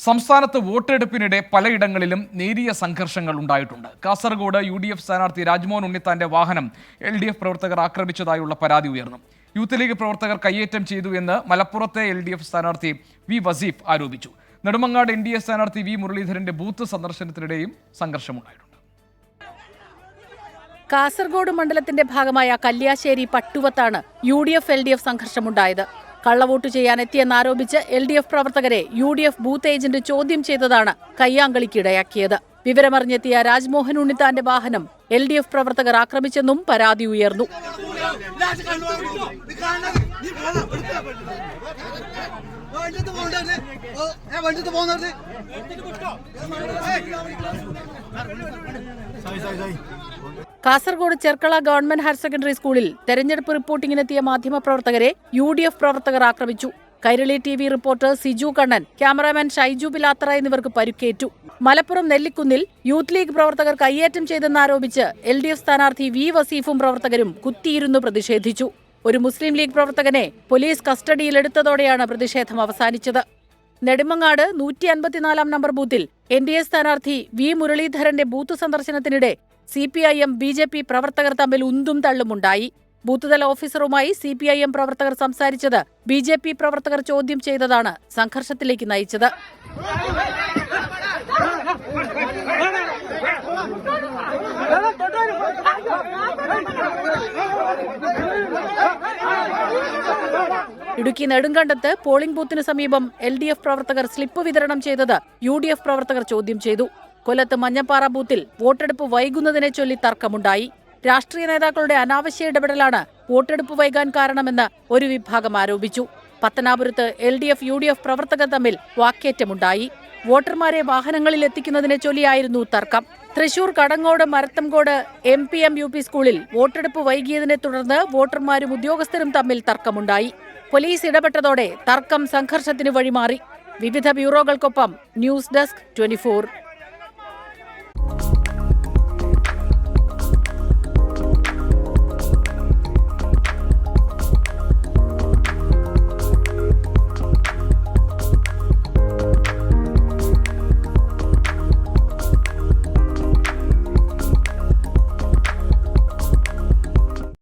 സംസ്ഥാനത്ത് വോട്ടെടുപ്പിനിടെ പലയിടങ്ങളിലും നേരിയ സംഘർഷങ്ങൾ ഉണ്ടായിട്ടുണ്ട്. കാസർഗോഡ് യു ഡി എഫ് സ്ഥാനാർത്ഥി രാജ്മോഹൻ ഉണ്ണിത്താന്റെ വാഹനം എൽ ഡി എഫ് പ്രവർത്തകർ ആക്രമിച്ചതായുള്ള പരാതി ഉയർന്നു. യൂത്ത് ലീഗ് പ്രവർത്തകർ കയ്യേറ്റം ചെയ്തു എന്ന് മലപ്പുറത്തെ എൽ ഡി എഫ് സ്ഥാനാർത്ഥി വി വസീഫ് ആരോപിച്ചു. നെടുമങ്ങാട് എൻ ഡി എ സ്ഥാനാർത്ഥി വി മുരളീധരന്റെ ബൂത്ത് സന്ദർശനത്തിനിടെയും സംഘർഷമുണ്ടായിട്ടുണ്ട്. കാസർഗോഡ് മണ്ഡലത്തിന്റെ ഭാഗമായ Kalliasseri പട്ടുവത്താണ് U D F L D F സംഘർഷമുണ്ടായത്. കള്ളവോട്ട് ചെയ്യാനെത്തിയെന്നാരോപിച്ച് എൽ ഡി എഫ് പ്രവർത്തകരെ U D F booth agent ചോദ്യം ചെയ്തതാണ് കയ്യാങ്കളിക്കിടയാക്കിയത്. വിവരമറിഞ്ഞെത്തിയ രാജ്മോഹൻ ഉണ്ണിത്താന്റെ വാഹനം എൽ ഡി എഫ് പ്രവർത്തകർ ആക്രമിച്ചെന്നും പരാതി ഉയർന്നു. Kasaragod Cherkala government higher secondary സ്കൂളിൽ തെരഞ്ഞെടുപ്പ് റിപ്പോർട്ടിംഗിനെത്തിയ മാധ്യമപ്രവർത്തകരെ യു ഡി എഫ് പ്രവർത്തകർ ആക്രമിച്ചു. Kairali T V reporter Siju Kannan cameraman Shaiju Bilathra എന്നിവർക്ക് പരുക്കേറ്റു. മലപ്പുറം നെല്ലിക്കുന്നിൽ യൂത്ത് ലീഗ് പ്രവർത്തകർ കയ്യേറ്റം ചെയ്തെന്നാരോപിച്ച് എൽ ഡി എഫ് സ്ഥാനാർത്ഥി വി വസീഫും പ്രവർത്തകരും കുത്തിയിരുന്നു പ്രതിഷേധിച്ചു. ഒരു മുസ്ലിം ലീഗ് പ്രവർത്തകനെ പോലീസ് കസ്റ്റഡിയിലെടുത്തതോടെയാണ് പ്രതിഷേധം അവസാനിച്ചത്. നെടുമങ്ങാട് നൂറ്റി അൻപത്തിനാലാം നമ്പർ ബൂത്തിൽ എൻ ഡി എ സ്ഥാനാർത്ഥി വി മുരളീധരന്റെ ബൂത്ത് സന്ദർശനത്തിനിടെ C P I M B J P പ്രവർത്തകർ തമ്മിൽ ഉന്തും തള്ളുമുണ്ടായി. ബൂത്തുതല ഓഫീസറുമായി സി പി ഐ എം പ്രവർത്തകർ സംസാരിച്ചത് ബി ജെ പി പ്രവർത്തകർ ചോദ്യം ചെയ്തതാണ് സംഘർഷത്തിലേക്ക് നയിച്ചത്. ഇടുക്കി നെടുങ്കണ്ടത്ത് പോളിംഗ് ബൂത്തിന് സമീപം എൽ ഡി എഫ് പ്രവർത്തകർ സ്ലിപ്പ് വിതരണം ചെയ്തത് യു ഡി എഫ് പ്രവർത്തകർ ചോദ്യം ചെയ്തു. കൊല്ലത്ത് മഞ്ഞപ്പാറ ബൂത്തിൽ വോട്ടെടുപ്പ് വൈകുന്നതിനെ ചൊല്ലി തർക്കമുണ്ടായി. രാഷ്ട്രീയ നേതാക്കളുടെ അനാവശ്യ ഇടപെടലാണ് വോട്ടെടുപ്പ് വൈകാൻ കാരണമെന്ന് ഒരു വിഭാഗം ആരോപിച്ചു. പത്തനാപുരത്ത് L D F U D F പ്രവർത്തകർ തമ്മിൽ വാക്കേറ്റമുണ്ടായി. വോട്ടർമാരെ വാഹനങ്ങളിൽ എത്തിക്കുന്നതിനെ ചൊല്ലിയായിരുന്നു തർക്കം. Thrissur Kadangode Marathamcode M P M U P സ്കൂളിൽ വോട്ടെടുപ്പ് വൈകിയതിനെ തുടർന്ന് വോട്ടർമാരും ഉദ്യോഗസ്ഥരും തമ്മിൽ തർക്കമുണ്ടായി. പോലീസ് ഇടപെട്ടതോടെ തർക്കം സംഘർഷത്തിന് വഴിമാറി. വിവിധ ബ്യൂറോകൾക്കൊപ്പം ന്യൂസ് ഡെസ്ക് ട്വന്റി